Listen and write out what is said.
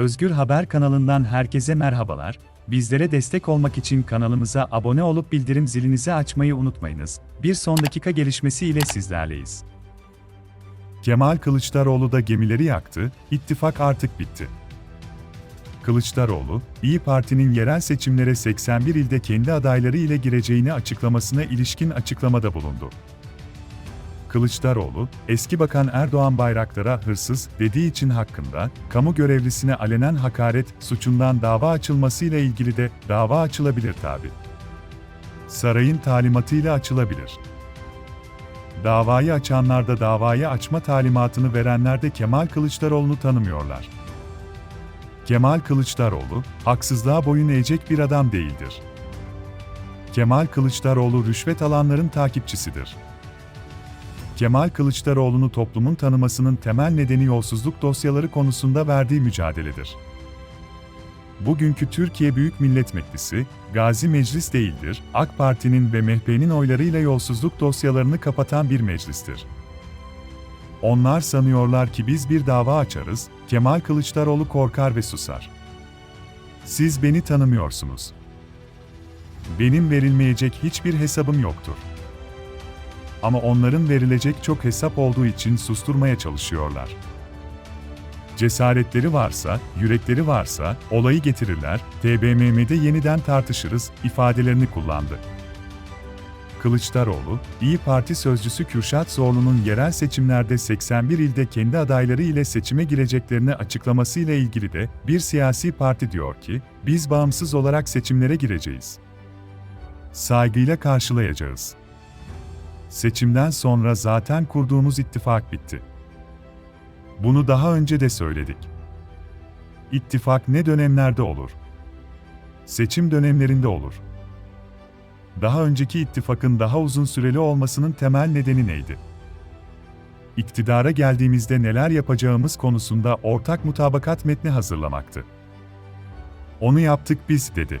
Özgür Haber kanalından herkese merhabalar. Bizlere destek olmak için kanalımıza abone olup bildirim zilinizi açmayı unutmayınız. Bir son dakika gelişmesi ile sizlerleyiz. Kemal Kılıçdaroğlu da gemileri yaktı, ittifak artık bitti. Kılıçdaroğlu, İyi Parti'nin yerel seçimlere 81 ilde kendi adayları ile gireceğini açıklamasına ilişkin açıklamada bulundu. Kılıçdaroğlu, eski bakan Erdoğan Bayraktar'a hırsız dediği için hakkında, kamu görevlisine alenen hakaret suçundan dava açılmasıyla ilgili de dava açılabilir tabi. Sarayın talimatıyla açılabilir. Davayı açanlar da davayı açma talimatını verenler de Kemal Kılıçdaroğlu'nu tanımıyorlar. Kemal Kılıçdaroğlu, haksızlığa boyun eğecek bir adam değildir. Kemal Kılıçdaroğlu rüşvet alanların takipçisidir. Kemal Kılıçdaroğlu'nu toplumun tanımasının temel nedeni yolsuzluk dosyaları konusunda verdiği mücadeledir. Bugünkü Türkiye Büyük Millet Meclisi, Gazi Meclis değildir, AK Parti'nin ve MHP'nin oylarıyla yolsuzluk dosyalarını kapatan bir meclistir. Onlar sanıyorlar ki biz bir dava açarız, Kemal Kılıçdaroğlu korkar ve susar. Siz beni tanımıyorsunuz. Benim verilmeyecek hiçbir hesabım yoktur. Ama onların verilecek çok hesap olduğu için susturmaya çalışıyorlar. Cesaretleri varsa, yürekleri varsa, olayı getirirler, TBMM'de yeniden tartışırız, ifadelerini kullandı. Kılıçdaroğlu, İyi Parti sözcüsü Kürşat Zorlu'nun yerel seçimlerde 81 ilde kendi adayları ile seçime gireceklerini açıklamasıyla ilgili de bir siyasi parti diyor ki, biz bağımsız olarak seçimlere gireceğiz. Saygıyla karşılayacağız. Seçimden sonra zaten kurduğumuz ittifak bitti. Bunu daha önce de söyledik. İttifak ne dönemlerde olur? Seçim dönemlerinde olur. Daha önceki ittifakın daha uzun süreli olmasının temel nedeni neydi? İktidara geldiğimizde neler yapacağımız konusunda ortak mutabakat metni hazırlamaktı. Onu yaptık biz dedi.